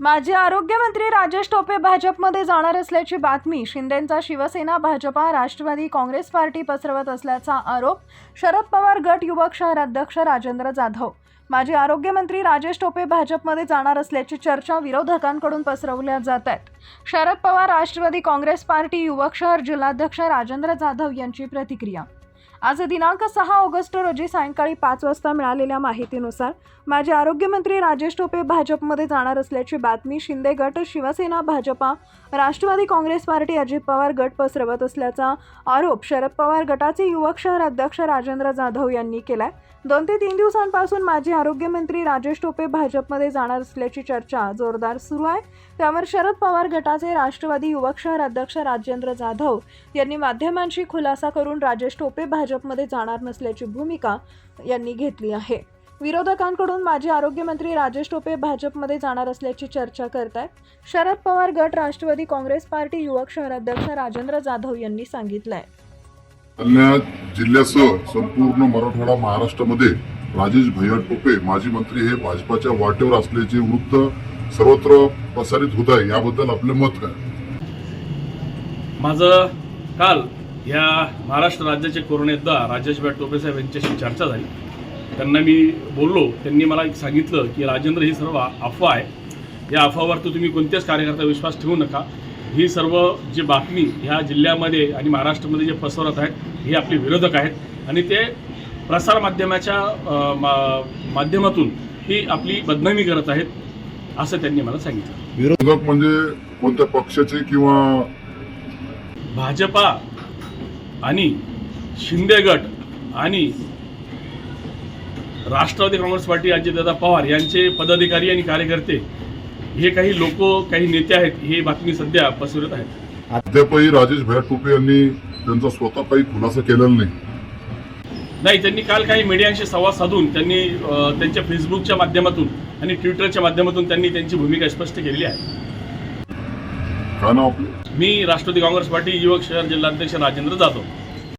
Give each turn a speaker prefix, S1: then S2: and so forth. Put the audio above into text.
S1: माजी आरोग्यमंत्री राजेश टोपे भाजपमध्ये जाणार असल्याची बातमी शिंदेंचा शिवसेना भाजपा राष्ट्रवादी काँग्रेस पार्टी पसरवत असल्याचा आरोप शरद पवार गट युवक शहराध्यक्ष राजेंद्र जाधव. माजी आरोग्यमंत्री राजेश टोपे भाजपमध्ये जाणार असल्याची चर्चा विरोधकांकडून पसरवल्या जात आहेत. शरद पवार राष्ट्रवादी काँग्रेस पार्टी युवक शहर जिल्हाध्यक्ष राजेंद्र जाधव यांची प्रतिक्रिया. आज दिनांक सहा ऑगस्ट रोजी सायंकाळी पाच वाजता मिळालेल्या माहितीनुसार माजी आरोग्यमंत्री राजेश टोपे भाजपमध्ये जाणार असल्याची बातमी शिंदे गट शिवसेना भाजपा राष्ट्रवादी काँग्रेस पार्टी अजित पवार गट पसरवत असल्याचा आरोप शरद पवार गटाचे युवक शहर अध्यक्ष राजेंद्र जाधव यांनी केलाय. दोन ते तीन दिवसांपासून माजी आरोग्यमंत्री राजेश टोपे भाजपमध्ये जाणार असल्याची चर्चा जोरदार सुरू आहे. त्यावर शरद पवार गटाचे राष्ट्रवादी युवक शहर अध्यक्ष राजेंद्र जाधव यांनी माध्यमांशी खुलासा करून राजेश टोपे भाजप भाजपमध्ये जाणार नसल्याची भूमिका यांनी घेतली आहे. विरोधकांकडून माजी आरोग्यमंत्री राजेश टोपे भाजपमध्ये जाणार असल्याची चर्चा करत आहेत शरद पवार गट राष्ट्रवादी काँग्रेस पार्टी युवक शहर अध्यक्ष राजेंद्र जाधव यांनी सांगितलंय.
S2: जालना जिल्ह्यासह संपूर्ण मराठवाडा महाराष्ट्रामध्ये राजेश भैया टोपे माजी मंत्री हे भाजपाच्या वाटेवर असल्याचे वृत्त सर्वत्र प्रसारित होत आहे. याबद्दल आपले मत काय?
S3: माझं काल या महाराष्ट्र राज्याचे कोरोनेद्दा राजेशभाई टोपे साहेब यांच्याशी चर्चा झाली. त्यांना मी बोललो त्यांनी मला एक सांगितलं की राजेंद्र ही सर्व अफवा आहे. या अफवावर तर तुम्ही कोणत्याच कार्यकर्ता विश्वास ठेवू नका. ही सर्व जी बातमी ह्या जिल्ह्यामध्ये आणि महाराष्ट्रामध्ये जे पसरत आहेत हे आपले विरोधक आहेत. आणि ते प्रसारमाध्यमाच्या माध्यमातून ही आपली बदनामी करत आहेत असं त्यांनी मला सांगितलं.
S2: विरोधक म्हणजे कोणत्या पक्षाचे किंवा
S3: भाजपा आणि शिंदे गट आणि राष्ट्रवादी काँग्रेस पार्टी अजितदादा पवार यांचे पदाधिकारी आणि कार्यकर्ते हे काही लोक काही नेते आहेत ही बातमी सध्या पसरत आहेत.
S2: अद्यापही राजेश भैया टोपे यांनी त्यांचा स्वतः काही खुलासा केलेला नाही.
S3: नाही त्यांनी काल काही मीडियांशी संवाद साधून त्यांनी त्यांच्या फेसबुकच्या माध्यमातून आणि ट्विटरच्या माध्यमातून त्यांनी त्यांची भूमिका स्पष्ट केलेली आहे.
S2: नाव
S3: मी राष्ट्रवादी काँग्रेस पार्टी युवक शहर जिल्हाध्यक्ष राजेंद्र जाधव.